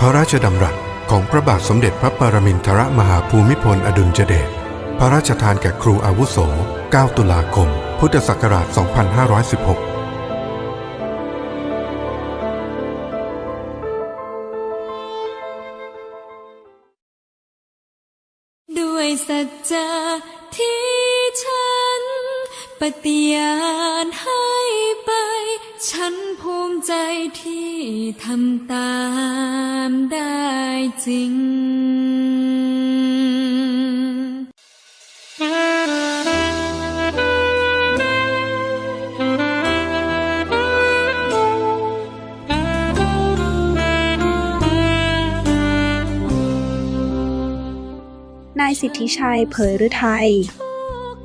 พระราชดำรัสของพระบาทสมเด็จพระปรมินทรมหาภูมิพลอดุลยเดช พระราชทานแก่ครูอาวุโส 9 ตุลาคม พุทธศักราช 2516ด้วยสัจจะที่ฉันปฏิญาณให้ ใจที่ทำตามได้จริงนายสิทธิชัยเผยฤทัย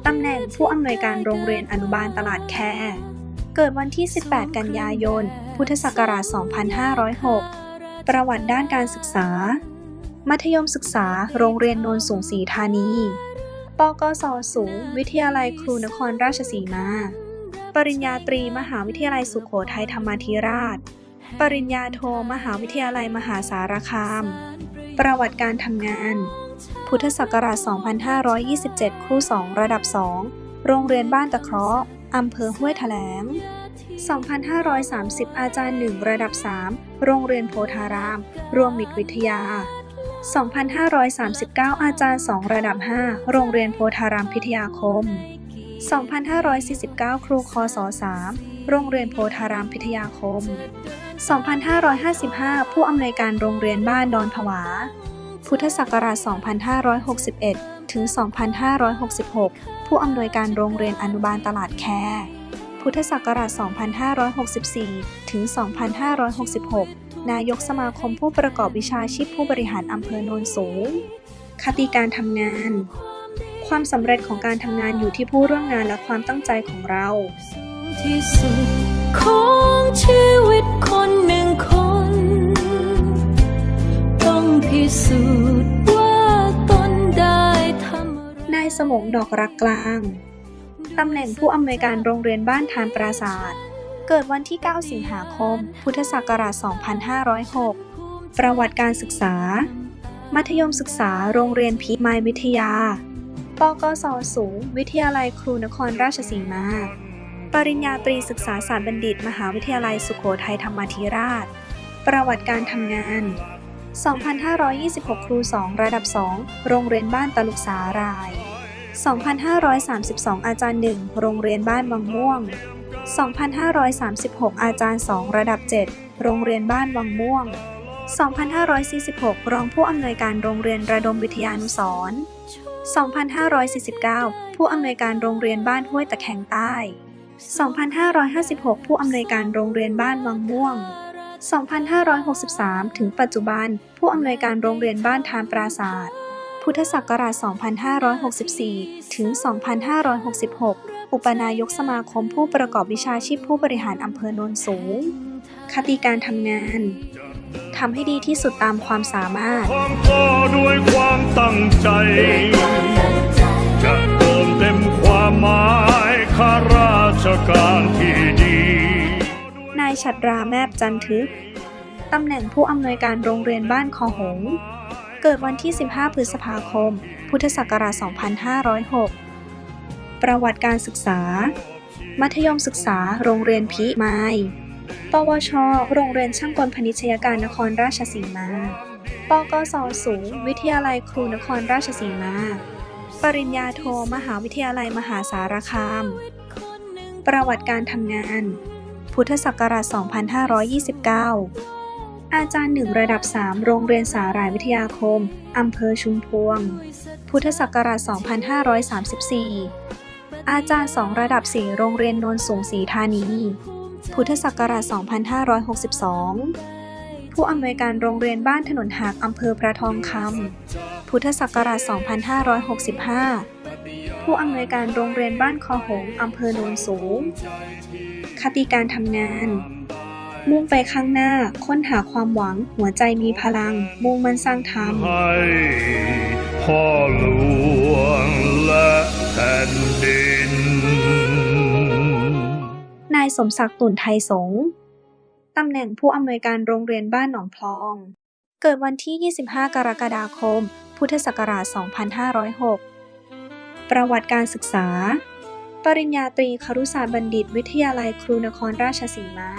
ตำแหน่งผู้อำนวยการโรงเรียนอนุบาลตลาดแคเกิดวันที่ 18 กันยายน พุทธศักราช 2506 ประวัติด้านการศึกษา มัธยมศึกษา โรงเรียนโนนสูงศรีธานี ปกสสูง วิทยาลัยครูนครราชสีมา ปริญญาตรีมหาวิทยาลัยสุโขทัยธรรมาธิราช ปริญญาโทมหาวิทยาลัยมหาสารคาม ประวัติการทำงาน พุทธศักราช 2527ครู2ระดับ 2 โรงเรียนบ้านตะเคราะห์อำเภอห้วยแถลง 2530 อาจารย์1ระดับ 3 โรงเรียนโพธาราม รวมมิตรวิทยา 2539 อาจารย์ 2 ระดับ 5 โรงเรียนโพธารามพิทยาคม 2549 ครูคศ3โรงเรียนโพธารามพิทยาคม 2555 ผู้อำนวยการโรงเรียนบ้านดอนผวา พุทธศักราช 2561 ถึง 2566 ผู้อำนวยการโรงเรียนอนุบาลตลาดแค พุทธศักราช 2564 ถึง 2566 นายกสมาคมผู้ประกอบวิชาชีพผู้บริหารอำเภอโนนสูง คติการทำงาน ความสำเร็จของการทำงานอยู่ที่ผู้ร่วมงานและความตั้งใจของเราที่สุดของชีวิตคนหนึ่งคน ต้องพิสูจน์ว่าตนได้ทำอะไรนายสมงดอกรักกลาง ตำแหน่งผู้อำนวยการโรงเรียนบ้านทานปราศาสตร์เกิดวันที่ 9 สิงหาคม พุทธศักราช 2506 ประวัติการศึกษา มัธยมศึกษาโรงเรียนพิมายวิทยา ปกสสูง วิทยาลัยครูนครราชสีมา ปริญญาตรีศึกษาศาสตร์บัณฑิต มหาวิทยาลัยสุโขทัยธรรมาธิราช ประวัติการทำงาน 2,526 ครู 2 ระดับ 2 โรงเรียนบ้านตลุกสาราย 2,532 อาจารย์ 1 โรงเรียนบ้านวังม่วง 2,536 อาจารย์ 2 ระดับ 7 โรงเรียนบ้านวังม่วง 2,546 รองผู้อำนวยการโรงเรียนระดมวิทยานุสรณ์2,549 ผู้อำนวยการโรงเรียนบ้านห้วยตะแคงใต้ 2,556 ผู้อำนวยการโรงเรียนบ้านวังม่วง 2,563 ถึงปัจจุบัน ผู้อำนวยการโรงเรียนบ้านทานปราศาสตร์ พุทธศักราช 2564 ถึง 2566 อุปนายกสมาคมผู้ประกอบวิชาชีพผู้บริหารอำเภอโนนสูง คติการทำงาน ทำให้ดีที่สุดตามความสามารถความก็ด้วยความตั้งใจ จะเติมเต็มความหมายข้าราชการที่ดี นายชัดราแมบจันทึก ตำแหน่งผู้อำนวยการโรงเรียนบ้านคอหง เกิดวันที่ 15 พฤษภาคม พุทธศักราช 2506 ประวัติการศึกษา มัธยมศึกษา โรงเรียนพิมาย ปวช โรงเรียนช่างกลพนิชยการนครราชสีมา ปกสสูง วิทยาลัยครูนครราชสีมา ปริญญาโท มหาวิทยาลัยมหาสารคาม ประวัติการทำงาน พุทธศักราช 2529 อาจารย์หนึ่งระดับ 3 โรงเรียนสาหร่ายวิทยาคม อำเภอชุมพวง พุทธศักราช 2534 อาจารย์2ระดับ 4 โรงเรียนโนนสูงศรีธานี พุทธศักราช 2562 ผู้อำนวยการโรงเรียนบ้านถนนหักอำเภอพระทองคำ พุทธศักราช 2565 ผู้อำนวยการโรงเรียนบ้านคอหงอำเภอโนนสูง คติการทำงาน มุ่งไปข้างหน้า ค้นหาความหวัง หัวใจมีพลัง มุ่งมั่นสร้างธรรมให้พ่อหลวงและแผ่นดิน นายสมศักดิ์ตุ่นไทยสงฆ์ตำแหน่งผู้อำนวยการโรงเรียนบ้านหนองพลอง เกิดวันที่ 25 กรกฎาคม พุทธศักราช 2506 ประวัติการศึกษา ปริญญาตรีครุศาสตร์บัณฑิต วิทยาลัยครูนครราชสีมา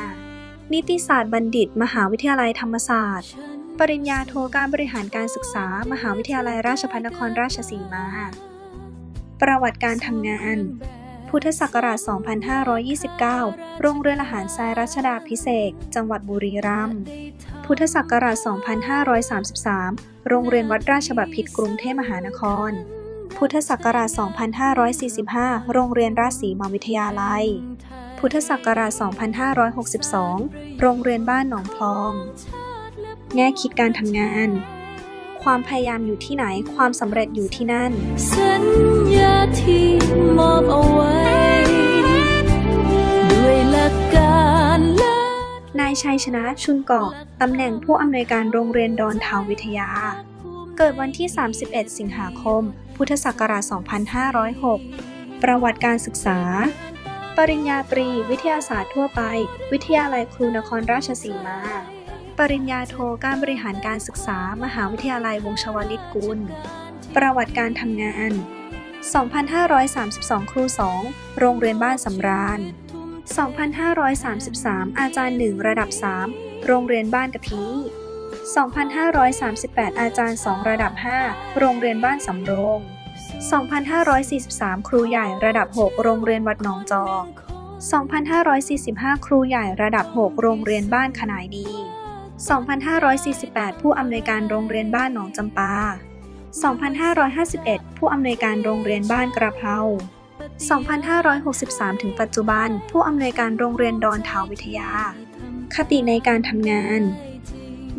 นิติศาสตร์บัณฑิต มหาวิทยาลัยธรรมศาสตร์ ปริญญาโทการบริหารการศึกษา มหาวิทยาลัยราชภัฏนครราชสีมา ประวัติการทำงาน พุทธศักราช 2529 โรงเรือนอาหารทรายรัชดาพิเศษ จังหวัดบุรีรัมย์ พุทธศักราช 2533 โรงเรียนวัดราชบัณฑิตกรุงเทพมหานคร พุทธศักราช 2545 โรงเรียนราชสีมาวิทยาลัย พุทธศักราช 2562 โรงเรียนบ้านหนองพลอง แง่คิดการทำงาน ความพยายามอยู่ที่ไหน ความสำเร็จอยู่ที่นั่น สัญญาที่มอบเอาไว้ ด้วยหลักการและนายชัยชนะชุนเกาะตำแหน่งผู้อำนวยการโรงเรียนดอนทาววิทยา เกิดวันที่ 31 สิงหาคม พุทธศักราช 2506 ประวัติการศึกษา ปริญญาตรี วิทยาศาสตร์ทั่วไป วิทยาลัยครูนครราชสีมา ปริญญาโทการบริหารการศึกษา มหาวิทยาลัยวงชวลิตกุล ประวัติการทำงาน 2532 ครู 2 โรงเรียนบ้านสำราญ 2533 อาจารย์ 1 ระดับ 3 โรงเรียนบ้านกะพี 2538 อาจารย์ 2 ระดับ 5 โรงเรียนบ้านสำโรง 2543 ครูใหญ่ระดับ 6 โรงเรียนวัดหนองจอก 2545 ครูใหญ่ระดับ 6 โรงเรียนบ้านขนายดี 2548 ผู้อำนวยการโรงเรียนบ้านหนองจำปา 2551 ผู้อำนวยการโรงเรียนบ้านกระเพรา 2563 ถึงปัจจุบัน ผู้อำนวยการโรงเรียนดอนทาววิทยา คติในการทำงาน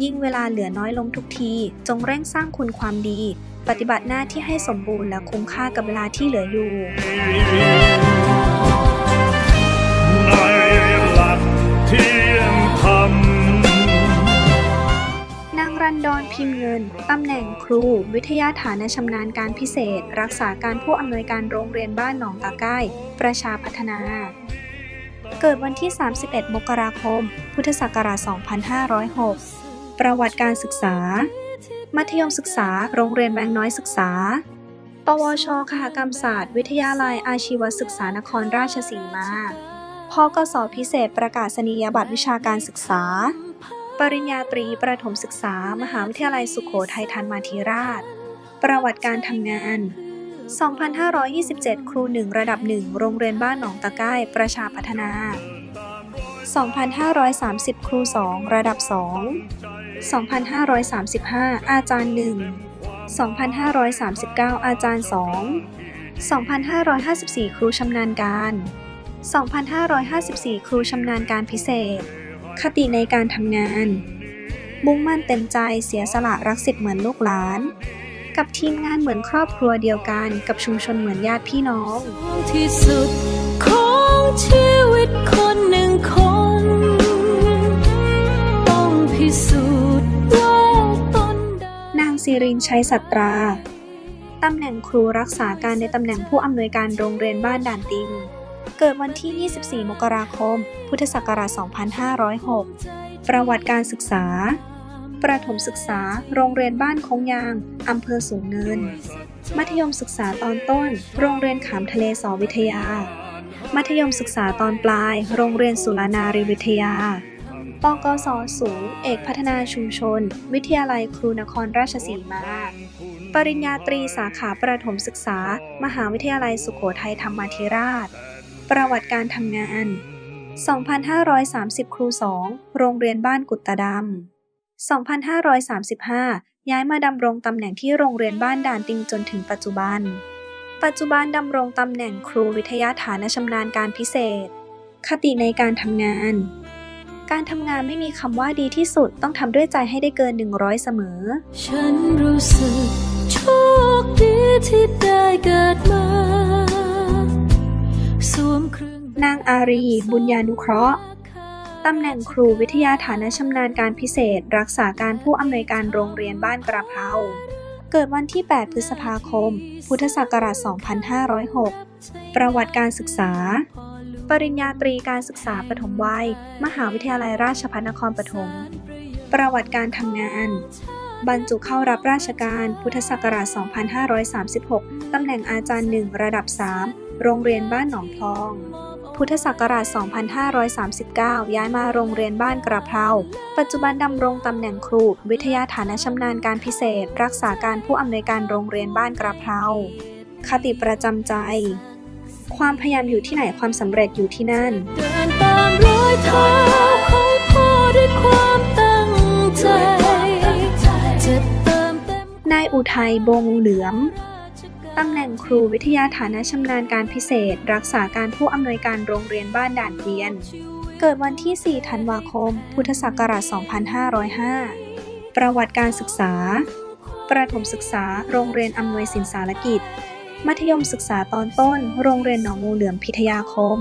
ยิ่งเวลาเหลือน้อยลงทุกที จงเร่งสร้างคุณความดี ปฏิบัติหน้าที่ให้สมบูรณ์และคุ้มค่ากับเวลาที่เหลืออยู่ในหลักที่ยงธรรมนางรันดอนพิมพ์เงิน ตำแหน่งครู วิทยาฐานชำนาญการพิเศษ รักษาการผู้อำนวยการโรงเรียนบ้านหนองตาใกล้ ประชาพัฒนาเกิดวันที่ 31 มกราคม พุทธศักราช 2506 ประวัติการศึกษา มัธยมศึกษา โรงเรียนแบงน้อยศึกษา ปวชคหกรรมศาสตร์ วิทยาลัยอาชีวศึกษานครราชสีมาพกสพิเศษประกาศนียบัตรวิชาการศึกษา ปริญญาตรีประถมศึกษา มหาวิทยาลัยสุโขทัยธรรมาธิราช ประวัติการทำงาน 2527 ครู1ระดับ1โรงเรียนบ้านหนองตะไก้ประชาพัฒนา 2530 ครู 2 ระดับ 2 2535 อาจารย์ 1 2539 อาจารย์ 2 2554 ครูชำนาญการ 2554 ครูชำนาญการพิเศษ คติในการทำงาน มุ่งมั่นเต็มใจเสียสละรักสิทธิ์เหมือนลูกหลาน กับทีมงานเหมือนครอบครัวเดียวกัน กับชุมชนเหมือนญาติพี่น้องที่สุดของชีวิตคนหนึ่งคน ต้องพิสูจน์ สิรินชัยสัตรา ตำแหน่งครูรักษาการในตำแหน่งผู้อำนวยการโรงเรียนบ้านด่านติง เกิดวันที่ 24 มกราคม พุทธศักราช 2506 ประวัติการศึกษา ประถมศึกษา โรงเรียนบ้านคงยาง อำเภอสูงเนิน มัธยมศึกษาตอนต้น โรงเรียนขามทะเลสอวิทยา มัธยมศึกษาตอนปลาย โรงเรียนสุรนารีวิทยา ปกสสูง เอกพัฒนาชุมชน วิทยาลัยครูนครราชสีมา ปริญญาตรีสาขาประถมศึกษา มหาวิทยาลัยสุโขทัยธรรมาธิราช ประวัติการทำงาน 2530 ครู 2 โรงเรียนบ้านกุตตะดำ 2535 ย้ายมาดำรงตำแหน่งที่โรงเรียนบ้านด่านติงจนถึงปัจจุบัน ปัจจุบันดำรงตำแหน่งครูวิทยาฐานชำนาญการพิเศษ คติในการทำงาน การทำงานไม่มีคำว่าดีที่สุดต้องทำด้วยใจให้ได้เกิน 100 เสมอ ฉันรู้สึกโชคดีที่ได้เกิดมาสวมเครื่องนางอารี บุญญานุเคราะห์ตำแหน่งครูวิทยาฐานชำนาญการพิเศษ รักษาการผู้อำนวยการโรงเรียนบ้านกระเพราเกิดวันที่ 8 พฤษภาคม พุทธศักราช 2506 ประวัติการศึกษา ปริญญาตรีการศึกษาปฐมวัย มหาวิทยาลัยราชภัฏนครปฐม ประวัติการทำงาน บรรจุเข้ารับราชการ พุทธศักราช 2536 ตำแหน่งอาจารย์1ระดับ 3 โรงเรียนบ้านหนองพอง พุทธศักราช 2539 ย้ายมาโรงเรียนบ้านกระเพรา ปัจจุบันดำรงตำแหน่งครู วิทยาฐานะชำนาญการพิเศษ รักษาการผู้อำนวยการโรงเรียนบ้านกระเพรา คติประจำใจ ความพยายามอยู่ที่ไหนความสำเร็จอยู่ที่นั่น เดินตามรอยเท้าของพ่อด้วยความตั้งใจจะเติมเต็มนายอุทัยบงเหลือมตำแหน่งครูวิทยาฐานชำนาญการพิเศษ รักษาการผู้อำนวยการโรงเรียนบ้านด่านเกวียน เกิดวันที่ 4 ธันวาคม พุทธศักราช 2505 ประวัติการศึกษา ประถมศึกษา โรงเรียนอำนวยสินสารกิจ มัธยมศึกษาตอนต้น โรงเรียนหนองงูเหลือมพิทยาคม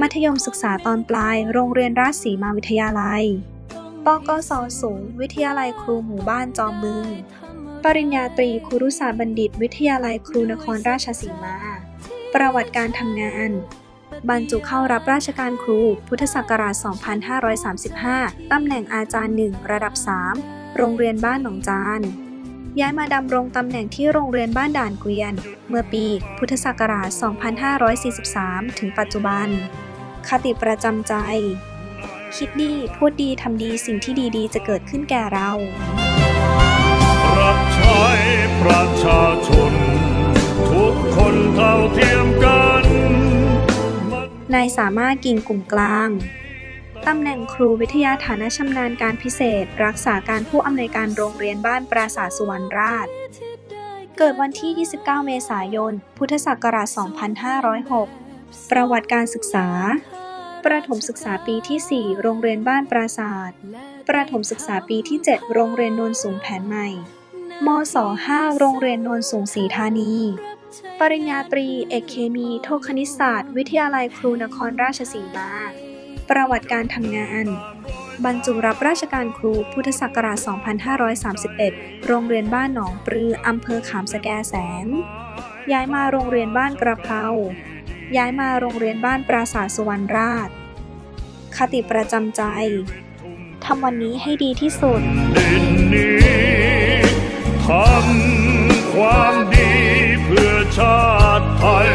มัธยมศึกษาตอนปลาย โรงเรียนราชสีมาวิทยาลัยปกสสูง วิทยาลัยครูหมู่บ้านจอมบึง ปริญญาตรีครุศาสตร์บัณฑิต วิทยาลัยครูนครราชสีมา ประวัติการทำงาน บรรจุเข้ารับราชการครู พุทธศักราช 2535 ตำแหน่งอาจารย์ 1 ระดับ 3 โรงเรียนบ้านหนองจาน ย้ายมาดำรงตำแหน่งที่โรงเรียนบ้านด่านเกวียน เมื่อปีพุทธศักราช 2543 ถึงปัจจุบัน คติประจำใจ คิดดี พูดดี ทำดีสิ่งที่ดีๆ จะเกิดขึ้นแก่เรา รับใช้ประชาชน ทุกคนเท่าเทียมกัน นายสามารถกิ่งกลุ่มกลาง ตำแหน่งครูวิทยาฐานะชำนาญการพิเศษ รักษาการผู้อำนวยการโรงเรียนบ้านปราสาทสุวรรณราช เกิดวันที่ 29 เมษายน พุทธศักราช 2506 ประวัติการศึกษา ประถมศึกษาปีที่ 4 โรงเรียนบ้านปราศาสตร์ประถมศึกษาปีที่ 7 โรงเรียนโนนสูงแผนใหม่ มศ5โรงเรียนโนนสูงศรีธานี ปริญญาตรี เอกเคมี โทคณิตศาสตร์ วิทยาลัยครูนครราชสีมา ประวัติการทำงาน บรรจุรับราชการครูพุทธศักราช 2531 โรงเรียนบ้านหนองปลืออำเภอขามสแกแสนย้ายมาโรงเรียนบ้านกระเพราย้ายมาโรงเรียนบ้านปราสาทสุวรรณราช คติประจำใจ ทำวันนี้ให้ดีที่สุดดินนี้ทำความดีเพื่อชาติไทย